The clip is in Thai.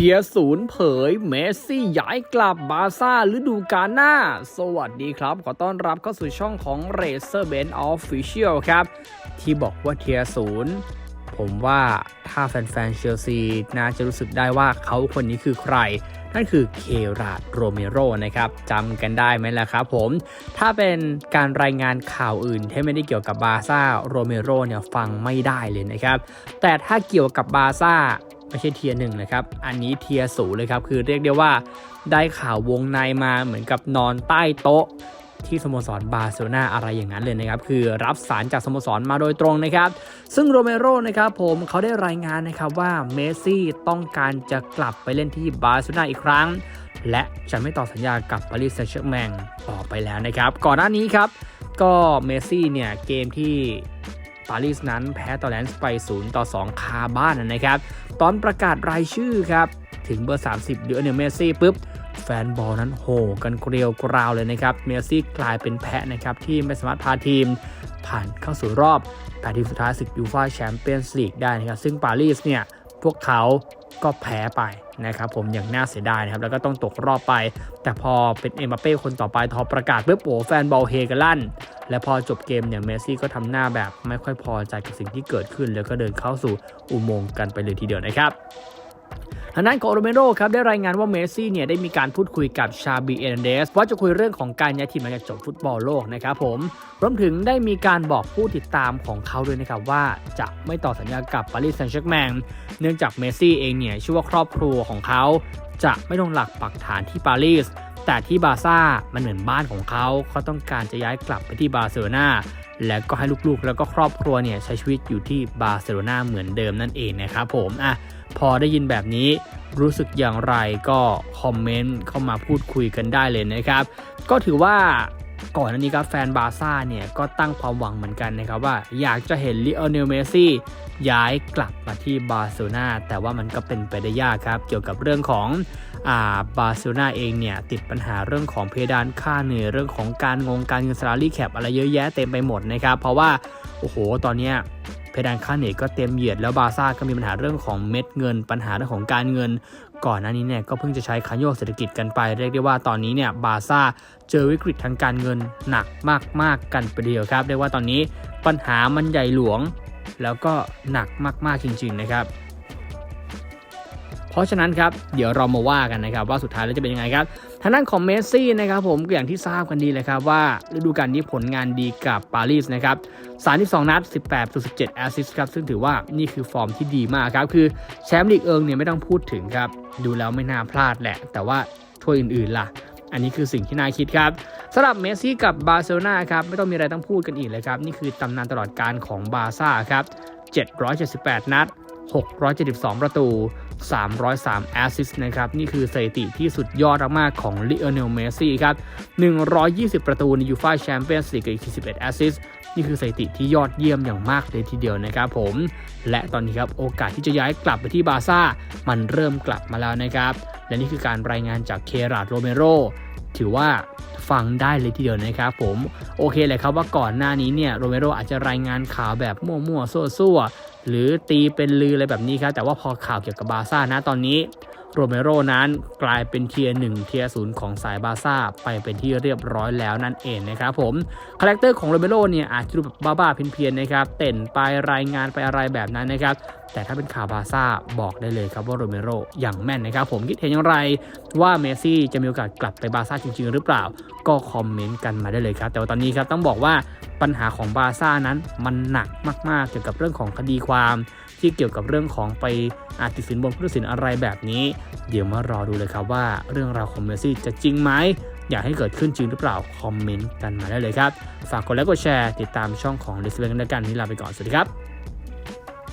ทียร์ศูนย์เผยเมสซี่ย้ายกลับบาร์ซ่าฤดูกาลหน้า สวัสดีครับ ขอต้อนรับเข้าสู่ช่องของ r a c e r b e n Official ครับ ที่บอกว่าเทียร์ศูนย์ผมว่าถ้าแฟนๆเชลซีน่าจะรู้สึกได้ว่าเขาคนนี้คือใคร นั่นคือเคราดโรเมโรนะครับจำกันได้ไหมล่ะครับผม ถ้าเป็นการรายงานข่าวอื่นที่ไม่ได้เกี่ยวกับบาร์ซ่าโรเมโรเนี่ยฟังไม่ได้เลยนะครับ แต่ถ้าเกี่ยวกับบาร์ซ่า ไม่ใช่เทียหนึ่งนะครับ อันนี้เทียร์ศูนย์เลยครับ คือเรียกได้ว่าได้ข่าววงในมาเหมือนกับนอนใต้โต๊ะ ที่สโมสรบาร์เซโลนาอะไรอย่างนั้นเลยนะครับ คือรับสารจากสโมสรมาโดยตรงนะครับ ซึ่งโรเมโรนะครับผมเขาได้รายงานนะครับว่าเมสซี่ต้องการจะกลับไปเล่นที่บาร์เซโลนาอีกครั้ง และจะไม่ต่อสัญญากับปารีสแซงต์แชร์แมงต่อไปแล้วนะครับ ก่อนหน้านี้ครับ ก็เมสซี่เนี่ยเกมที่ปารีสนั้นแพ้ตอแลนส์ไป 0 ต่อ 2 คาบ้านนะครับ ตอนประกาศรายชื่อครับ ถึงเบอร์ 30เดือนเนี่ยเมสซี่ปุ๊บแฟนบอลนั้นโห่กันเกลียวกราวเลยนะครับ เมสซี่กลายเป็นแพะนะครับ ที่ไม่สามารถพาทีม ผ่านเข้าสู่รอบแปดทีมสุดท้ายศึกยูฟ่าแชมเปี้ยนส์ลีกได้นะครับ ซึ่งปารีสเนี่ย พวกเขาก็แพ้ไปนะครับผมอย่างน่าเสียดายนะครับแล้วก็ต้องตกรอบไป แต่พอเป็นเอ็มบัปเป้คนต่อไปทอประกาศปุ๊บโอ้แฟนบอลเฮกันลั่น และพอจบเกมเนี่ยเมสซี่ก็ทำหน้าแบบไม่ค่อยพอใจกับสิ่งที่เกิดขึ้น แล้วก็เดินเข้าสู่อุโมงค์กันไปเลยทีเดียวนะครับ ทางด้านของโรเมโรครับได้รายงานว่าเมสซี่เนี่ยได้มีการพูดคุยกับชาบีเอเนเดสว่าจะคุยเรื่องของการย้ายทีมหลังจากจบฟุตบอลโลกนะครับผมรวมถึงได้มีการบอกผู้ติดตามของเขาด้วยนะครับว่าจะไม่ต่อสัญญากับปารีสแซงต์แชร์แมงเนื่องจากเมสซี่เองเนี่ยชื่อว่าครอบครัวของเขา จะไม่ลงหลักปักฐานที่ปารีสแต่ที่บาร์ซ่ามันเหมือนบ้านของเขาเขาต้องการจะย้ายกลับไปที่บาร์เซโลนา และก็ให้ลูกๆ แล้วก็ครอบครัวเนี่ยใช้ชีวิตอยู่ที่บาร์เซโลนาเหมือนเดิมนั่นเองนะครับผมอะพอได้ยินแบบนี้รู้สึกอย่างไรก็คอมเมนต์เข้ามาพูดคุยกันได้เลยนะครับ ก็ถือว่า ก่อนหน้านี้ครับแฟนบาร์ซ่าเนี่ยก็ตั้งความหวังเหมือนกันนะครับว่าอยากจะเห็นลิโอเนลเมสซี่ย้ายกลับมาที่บาร์เซโลนาแต่ว่ามันก็เป็นไปได้ยากครับ เกี่ยวกับเรื่องของอ่าบาร์เซโลนาเองเนี่ยติดปัญหาเรื่องของเพดานค่าเหนื่อยเรื่องของการงงการเงินสลารี่แคปอะไรเยอะแยะเต็มไปหมดนะครับเพราะว่าโอ้โหตอนเนี้ยเพดานค่าเหนื่อยก็เต็มเหยียดแล้วบาร์ซ่าก็มีปัญหาเรื่องของเม็ดเงิน ปัญหาเรื่องของการเงิน ก่อนหน้านี้เนี่ยก็เพิ่งจะใช้คันโยกเศรษฐกิจกันไป เรียกได้ว่าตอนนี้เนี่ยบาร์ซ่าเจอวิกฤตทางการเงินหนักมาก ๆ กันไปเดียวครับเรียกว่าตอนนี้ปัญหามันใหญ่หลวง แล้วก็หนักมาก ๆ จริง ๆ นะครับ ราะฉะนั้นครับเดี๋ยวเรามาว่ากันนะครับว่าสุดท้ายแล้วจะเป็นยังไงครับทางด้านของเมสซี่นะครับผมก็อย่างที่ทราบกันดีเลยครับว่าฤดูกาลนี้ผลงานดีกับปารีสนะครับ32 นัด 18.17 แอสซิสต์ครับซึ่งถือว่านี่คือฟอร์มที่ดีมากครับคือแชมป์ลีกเอิงเนี่ยไม่ต้องพูดถึงครับดูแล้วไม่น่าพลาดแหละ แต่ว่าถ้วยอื่นๆล่ะอันนี้คือสิ่งที่น่าคิดครับสำหรับเมสซี่กับบาร์เซโลนาครับไม่ต้องมีอะไรต้องพูดกันอีกเลยครับ นี่คือตำนานตลอดการของบาร์ซ่าครับ778 นัด 672 ประตู 303 แอสซิสต์นะครับ นี่คือสถิติที่สุดยอดมากๆของลิโอเนลเมสซี่ครับ 120 ประตูในยูฟ่าแชมเปี้ยนส์ลีกกับอีก41 แอสซิสต์นี่คือสถิติที่ยอดเยี่ยมอย่างมากเลยทีเดียวนะครับผม และตอนนี้ครับ โอกาสที่จะย้ายกลับไปที่บาร์ซ่า มันเริ่มกลับมาแล้วนะครับ และนี่คือการรายงานจากเคราดโรเมโร ถือว่าฟังได้เลยทีเดียวนะครับผมโอเคเลยครับว่าก่อนหน้านี้เนี่ยโรเมโรอาจจะรายงานข่าวแบบมั่วๆซั่วๆหรือตีเป็นลืออะไรแบบนี้ครับแต่ว่าพอข่าวเกี่ยวกับบาซ่านะตอนนี้โรเมโรนั้นกลายเป็นเทียร์หนึ่งเทียร์ศูนย์ของสายบาซ่าไปเป็นที่เรียบร้อยแล้วนั่นเองนะครับผมคาแรคเตอร์ของโรเมโรเนี่ยอาจจะดูแบบบ้าๆเพี้ยนๆนะครับเต้นไปรายงานไปอะไรแบบนั้นนะครับแต่ถ้าเป็นข่าวบาซ่าบอกได้เลยครับว่าโรเมโรอย่างแม่นนะครับผมคิดเห็นอย่างไร ว่าเมสซี่จะมีโอกาสกลับไปบาร์ซ่าจริง ๆ หรือเปล่า ก็คอมเมนต์กันมาได้เลยครับ แต่ว่าตอนนี้ครับต้องบอกว่าปัญหาของบาร์ซ่านั้นมันหนักมาก ๆ เกี่ยวกับเรื่องของคดีความ ที่เกี่ยวกับเรื่องของไปอาติดสินบนผู้ตัดสินอะไรแบบนี้ เดี๋ยวมารอดูเลยครับว่าเรื่องราวของเมสซี่จะจริงไหมอยากให้เกิดขึ้นจริงหรือเปล่า คอมเมนต์กันมาได้เลยครับ ฝากกดไลค์กดแชร์ ติดตามช่องของ l i s t เ n กันแล้วกันวันนี้ลาไปก่อน สวัสดีครับ